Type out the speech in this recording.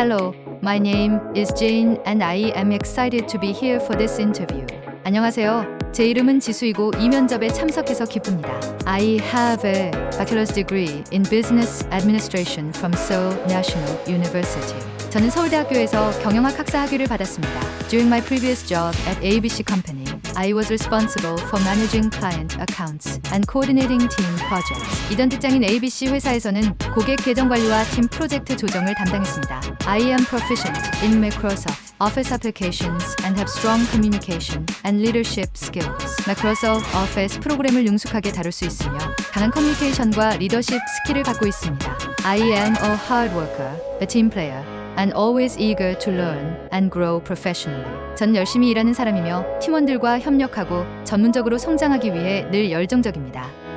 Hello, my name is Jane and I am excited to be here for this interview. 안녕하세요. 제 이름은 지수이고 이 면접에 참석해서 기쁩니다. I have a bachelor's degree in business administration from Seoul National University. 저는 서울대학교에서 경영학 학사 학위를 받았습니다. During my previous job at ABC Company, I was responsible for managing client accounts and coordinating team projects. 이전 직장인 ABC 회사에서는 고객 계정 관리와 팀 프로젝트 조정을 담당했습니다. I am proficient in Microsoft Office applications and have strong communication and leadership skills. Microsoft Office 프로그램을 능숙하게 다룰 수 있으며 강한 커뮤니케이션과 리더십 스킬을 갖고 있습니다. I am a hard worker, a team player, and always eager to learn and grow professionally. 전 열심히 일하는 사람이며 팀원들과 협력하고 전문적으로 성장하기 위해 늘 열정적입니다.